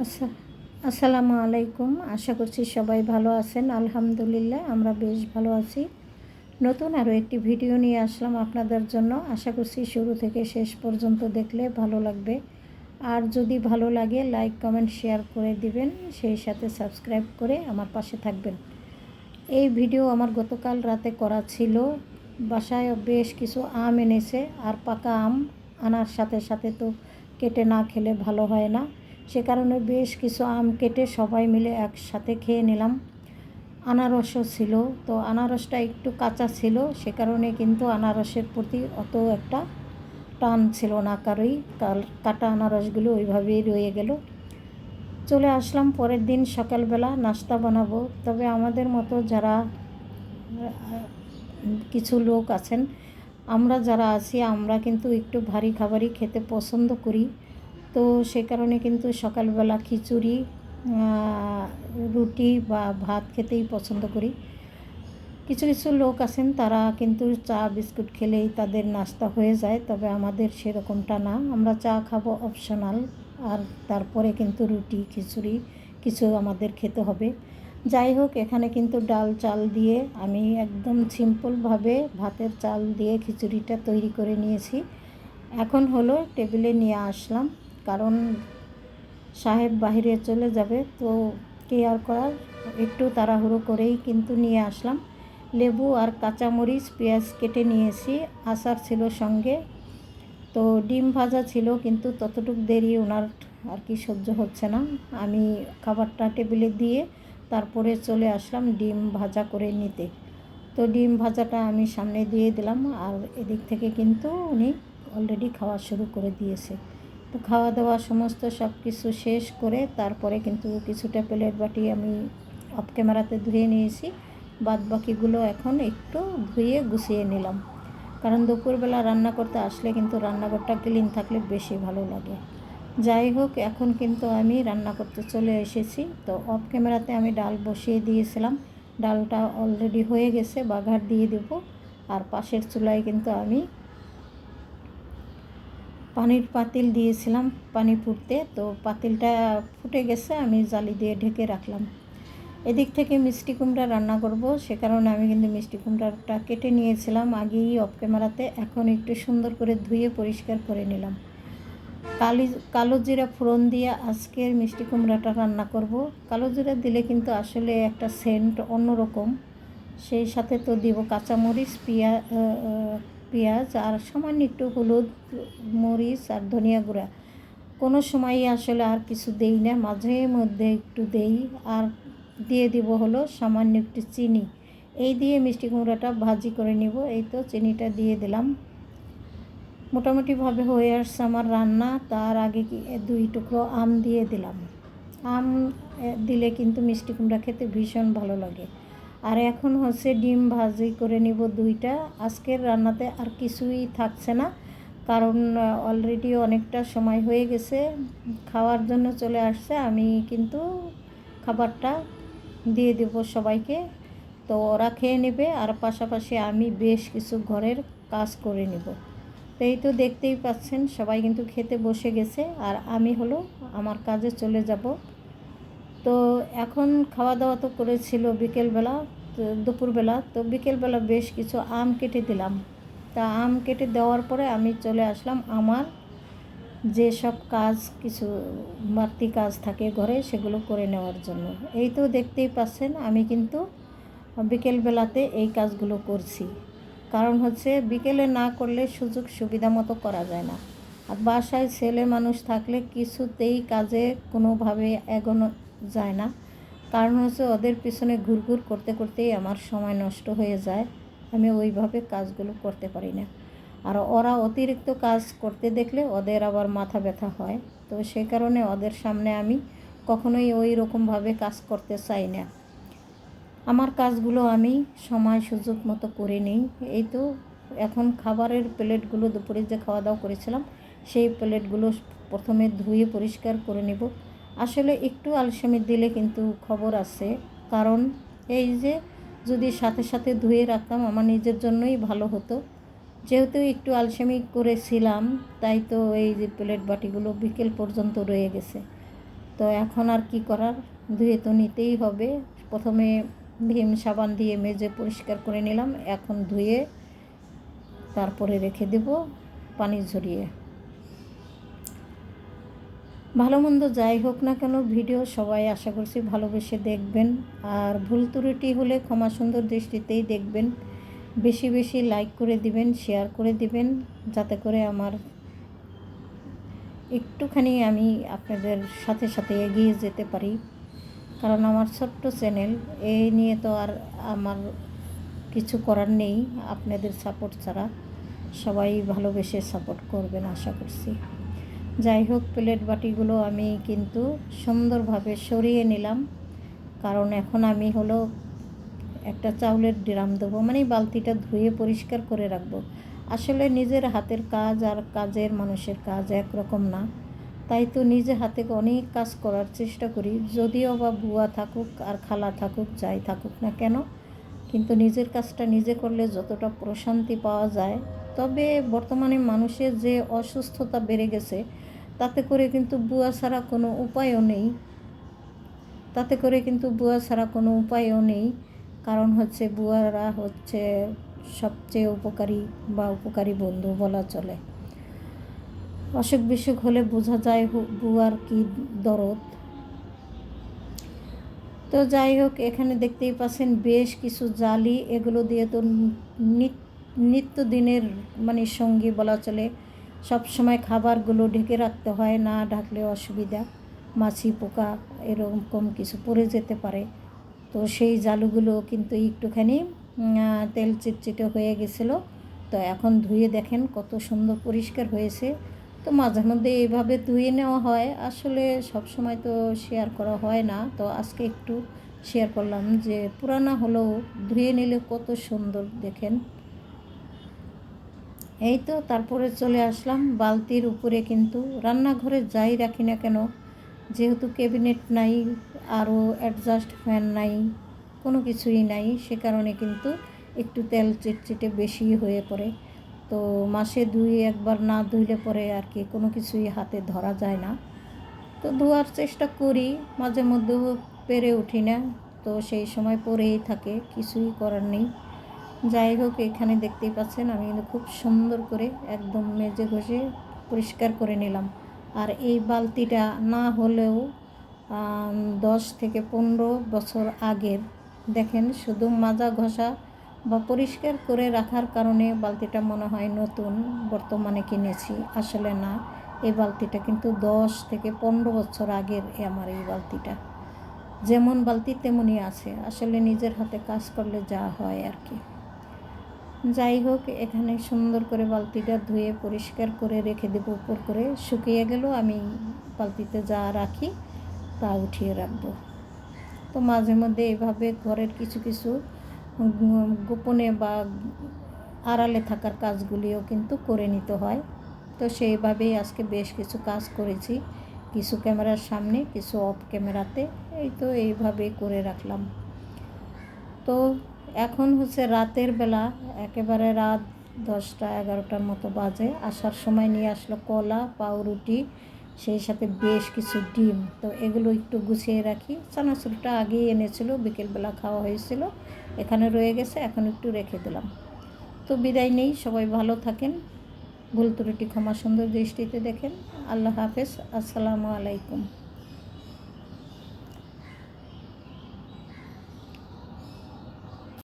আসসালামু আলাইকুম। আশা করছি সবাই ভালো আছেন। আলহামদুলিল্লাহ, আমরা বেশ ভালো আছি। নতুন আরও একটি ভিডিও নিয়ে আসলাম আপনাদের জন্য। আশা করছি শুরু থেকে শেষ পর্যন্ত দেখলে ভালো লাগবে। আর যদি ভালো লাগে, লাইক, কমেন্ট, শেয়ার করে দিবেন। সেই সাথে সাবস্ক্রাইব করে আমার পাশে থাকবেন। এই ভিডিও আমার গতকাল রাতে করা ছিল। বাসায় বেশ কিছু আম এনেছে। আর পাকা আম আনার সাথে সাথে তো কেটে না খেলে ভালো হয় না। কারণে বেশ কিছু আম কেটে সবাই মিলে একসাথে খেয়ে নিলাম। আনারসও ছিল, তো আনারসটা একটু কাঁচা ছিল, সে কারণে কিন্তু আনারসের প্রতি অত একটা টান ছিল না কারোই কাটা আনারসগুলো ওইভাবেই রয়ে গেল। চলে আসলাম পরের দিন সকালবেলা নাস্তা বানাবো। তবে আমাদের মতো যারা, কিছু লোক আছেন, আমরা যারা আছি, আমরা কিন্তু একটু ভারী খাবারই খেতে পছন্দ করি। তো সে কারণে কিন্তু সকালবেলা খিচুড়ি রুটি বা ভাত খেতেই পছন্দ করি। কিছু কিছু লোক আছেন, তারা কিন্তু চা, বিস্কুট খেলেই তাদের নাস্তা হয়ে যায়, তবে আমাদের সেরকমটা না। আমরা চা খাব অপশনাল, আর তারপরে কিন্তু রুটি, খিচুড়ি কিছু আমাদের খেতে হবে। যাই হোক, এখানে কিন্তু ডাল, চাল দিয়ে আমি একদম সিম্পলভাবে ভাতের চাল দিয়ে খিচুড়িটা তৈরি করে নিয়েছি। এখন হলো টেবিলে নিয়ে আসলাম। কারণ সাহেব বাহিরে চলে যাবে, তো কেয়ার করার একটু তাড়াহুড়ো করেই কিন্তু নিয়ে আসলাম। লেবু আর কাঁচামরিচ, পেঁয়াজ কেটে নিয়েছি, আচার ছিল সঙ্গে। তো ডিম ভাজা ছিল, কিন্তু ততটুকু দেরি ওনার আর কি সহ্য হচ্ছে না। আমি খাবারটা টেবিলে দিয়ে তারপরে চলে আসলাম ডিম ভাজা করে নিতে। তো ডিম ভাজাটা আমি সামনে দিয়ে দিলাম, আর এদিক থেকে কিন্তু উনি অলরেডি খাওয়া শুরু করে দিয়েছে। তো খাওয়া দাওয়া সমস্ত সব কিছু শেষ করে তারপরে কিন্তু কিছুটা প্লেট বাটি আমি অফ ক্যামেরাতে ধুয়ে নিয়েছি। বাদ বাকিগুলো এখন একটু ধুয়ে গুছিয়ে নিলাম। কারণ দুপুরবেলা রান্না করতে আসলে কিন্তু রান্নাঘরটা ক্লিন থাকলে বেশি ভালো লাগে। যাই হোক, এখন কিন্তু আমি রান্না করতে চলে এসেছি। তো অফ ক্যামেরাতে আমি ডাল বসিয়ে দিয়েছিলাম। ডালটা অলরেডি হয়ে গেছে, বাঘার দিয়ে দেব। আর পাশের চুলায় কিন্তু আমি পানির পাতিল দিয়েছিলাম পানি ফুটতে তো পাতিলটা ফুটে গেছে, আমি জালি দিয়ে ঢেকে রাখলাম। এদিক থেকে মিষ্টি কুমড়া রান্না করব, সে কারণে আমি কিন্তু মিষ্টি কুমড়াটা কেটে নিয়েছিলাম, আগেই অফ ক্যামেরাতে এখন একটু সুন্দর করে ধুয়ে পরিষ্কার করে নিলাম। কালি, কালো জিরা ফোড়ন দিয়ে আজকের মিষ্টি কুমড়াটা রান্না করব। কালো জিরা দিলে কিন্তু আসলে একটা সেন্ট অন্যরকম, সেই সাথে তো দিব কাঁচামরিচ, পিয়া পেঁয়াজ আর সামান্য একটু হলুদ, মরিচ আর ধনিয়া গুঁড়া। কোনো সময়ই আসলে আর কিছু দেই না, মাঝে মধ্যে একটু দেই আর দিয়ে দিব হলো সামান্য একটু চিনি। এই দিয়ে মিষ্টি কুমড়াটা ভাজি করে নিব। এই তো চিনিটা দিয়ে দিলাম। মোটামুটিভাবে হয়ে আসছে আমার রান্না। তার আগে কি দুই টুকরো আম দিয়ে দিলাম। আম দিলে কিন্তু মিষ্টি কুমড়া খেতে ভীষণ ভালো লাগে। আর এখন হচ্ছে ডিম ভাজি করে নিব দুইটা। আজকের রান্নাতে আর কিছুই থাকছে না, কারণ অলরেডি অনেকটা সময় হয়ে গেছে। খাওয়ার জন্য চলে আসছে, আমি কিন্তু খাবারটা দিয়ে দেব সবাইকে। তো ওরা খেয়ে নেবে, আর পাশাপাশি আমি বেশ কিছু ঘরের কাজ করে নেব। তো এই তো দেখতেই পাচ্ছেন, সবাই কিন্তু খেতে বসে গেছে, আর আমি হলো আমার কাজে চলে যাব। তো এখন খাওয়া দাওয়া তো করেছিল বিকেলবেলা দুপুরবেলা, তো বিকেলবেলা বেশ কিছু আম কেটে দিলাম। তা আম কেটে দেওয়ার পরে আমি চলে আসলাম আমার যে সব কাজ, কিছু বাড়তি কাজ থাকে ঘরে সেগুলো করে নেওয়ার জন্য। এই তো দেখতেই পাচ্ছেন, আমি কিন্তু বিকেলবেলাতে এই কাজগুলো করছি। কারণ হচ্ছে বিকেলে না করলে সুযোগ সুবিধা মতো করা যায় না। আর বাসায় ছেলে মানুষ থাকলে কিছুতেই কাজে কোনোভাবে এগোনো যায় না। কারণ হচ্ছে ওদের পিছনে ঘুরঘুর করতে করতেই আমার সময় নষ্ট হয়ে যায়। আমি ওইভাবে কাজগুলো করতে পারি না। আর ওরা অতিরিক্ত কাজ করতে দেখলে ওদের আবার মাথা ব্যথা হয়। তো সে কারণে ওদের সামনে আমি কখনোই ওই রকমভাবে কাজ করতে চাই না। আমার কাজগুলো আমি সময় সুযোগ মতো করে নিই। এই তো এখন খাবারের প্লেটগুলো দুপুরে যে খাওয়া দাওয়া করেছিলাম, সেই প্লেটগুলো প্রথমে ধুয়ে পরিষ্কার করে নেব। আসলে একটু আলসেমি দিলে কিন্তু খবর আছে। কারণ এই যে যদি সাথে সাথে ধুয়ে রাখতাম, আমার নিজের জন্যই ভালো হতো। যেহেতু একটু আলসেমি করেছিলাম, তাই তো এই যে প্লেট বাটিগুলো বিকেল পর্যন্ত রয়ে গেছে। তো এখন আর কি করার? ধুয়ে তো নিতেই হবে। প্রথমে ভীম সাবান দিয়ে মেজে পরিষ্কার করে নিলাম। এখন ধুয়ে তারপরে রেখে দেব পানি ঝরিয়ে। ভালো মন্দ যাই হোক না কেন, ভিডিও সবাই আশা করছি ভালোবেসে দেখবেন। আর ভুল ত্রুটি হলে ক্ষমা সুন্দর দৃষ্টিতেই দেখবেন। বেশি বেশি লাইক করে দিবেন শেয়ার করে দিবেন, যাতে করে আমার একটুখানি আমি আপনাদের সাথে সাথে এগিয়ে যেতে পারি। কারণ আমার ছোট্ট চ্যানেল এই নিয়ে তো আর আমার কিছু করার নেই। আপনাদের সাপোর্ট ছাড়া সবাই ভালোবেসে সাপোর্ট করবেন, আশা করছি। যাই হোক, প্লেট বাটিগুলো আমি কিন্তু সুন্দরভাবে সরিয়ে নিলাম। কারণ এখন আমি হলো একটা চাউলের ড্রাম দেবো মানে বালতিটা ধুয়ে পরিষ্কার করে রাখব। আসলে নিজের হাতের কাজ আর কাজের মানুষের কাজ একরকম না। তাই তো নিজে হাতে অনেক কাজ করার চেষ্টা করি, যদিও বা বুয়া থাকুক আর খালা থাকুক, যাই থাকুক না কেন, কিন্তু নিজের কাজটা নিজে করলে যতটা প্রশান্তি পাওয়া যায় তবে বর্তমানে মানুষের যে অসুস্থতা বেড়ে গেছে, তাতে করে কিন্তু বুয়া ছাড়া কোনো উপায়ও নেই। তাতে করে কিন্তু বুয়া ছাড়া কোনো উপায়ও নেই। কারণ হচ্ছে বুয়ারা হচ্ছে সবচেয়ে উপকারী বা উপকারী বন্ধু বলা চলে। অসুখ বিসুখ হলে বোঝা যায় বুয়ার কি দরদ। তো যাই হোক, এখানে দেখতেই পাচ্ছেন বেশ কিছু জালি। এগুলো দিয়ে তো নিত্যদিনের মানে সঙ্গী বলা চলে, সব সময় খাবারগুলো ঢেকে রাখতে হয়, না ঢাকলে অসুবিধা, মাছি পোকা এরকম কিছু পড়ে যেতে পারে। তো সেই জালুগুলো কিন্তু একটুখানি তেল চিটচিটে হয়ে গেছিল। তো এখন ধুয়ে দেখেন কত সুন্দর পরিষ্কার হয়েছে। তো মাঝে মধ্যে এইভাবে ধুয়ে নেওয়া হয়। আসলে সব সময় তো শেয়ার করা হয় না। তো আজকে একটু শেয়ার করলাম যে পুরানা হলেও ধুয়ে নিলে কত সুন্দর দেখেন। এই তো তারপরে চলে আসলাম বালতির উপরে কিন্তু। রান্নাঘরে যাই রাখি না কেন, যেহেতু ক্যাবিনেট নাই, আরও অ্যাডজাস্ট ফ্যান নাই, কোনো কিছুই নাই, সে কারণে কিন্তু একটু তেল চিটচিটে বেশি হয়ে পড়ে। তো মাসে দুই একবার না ধুইলে পরে আর কি কোনো কিছুই হাতে ধরা যায় না। তো ধোয়ার চেষ্টা করি, মাঝে মধ্যেও পেরে উঠি না, তো সেই সময় পরেই থাকে, কিছুই করার নেই। যাই হোক, এখানে দেখতেই পাচ্ছেন, আমি কিন্তু খুব সুন্দর করে একদম মেজে ঘষে পরিষ্কার করে নিলাম। আর এই বালতিটা না হলেও দশ থেকে পনেরো বছর আগের, দেখেন, শুধু মাজা ঘষা বা পরিষ্কার করে রাখার কারণে বালতিটা মনে হয় নতুন, বর্তমানে কিনেছি, আসলে না। এই বালতিটা কিন্তু দশ থেকে পনেরো বছর আগের আমার এই বালতিটা। যেমন বালতি তেমনই আছে, আসলে নিজের হাতে কাজ করলে যা হয় আর কি। যাই হোক, এখানে সুন্দর করে বালতিটা ধুয়ে পরিষ্কার করে রেখে দেবো উপর করে। শুকিয়ে গেলেও আমি বালতিতে যা রাখি তা উঠিয়ে রাখব। তো মাঝে মধ্যে এভাবে ঘরের কিছু কিছু গোপনে বা আড়ালে থাকার কাজগুলিও কিন্তু করে নিতে হয়। তো সেইভাবেই আজকে বেশ কিছু কাজ করেছি। কিছু ক্যামেরার সামনে, কিছু অফ ক্যামেরাতে। এই তো এইভাবেই করে রাখলাম। তো এখন হচ্ছে রাতের বেলা, একেবারে রাত দশটা, এগারোটার মতো বাজে। আসার সময় নিয়ে আসলো কলা, পাউরুটি, সেই সাথে বেশ কিছু ডিম। তো এগুলো একটু গুছিয়ে রাখি। চানাচুরটা আগেই এনেছিল, বিকেলবেলা খাওয়া হয়েছিল। এখানে রয়ে গেছে, এখন একটু রেখে দিলাম। তো বিদায় নেই, সবাই ভালো থাকেন। ভুল ত্রুটি ক্ষমা সুন্দর দৃষ্টিতে দেখেন। আল্লাহ হাফেজ। আসসালামু আলাইকুম।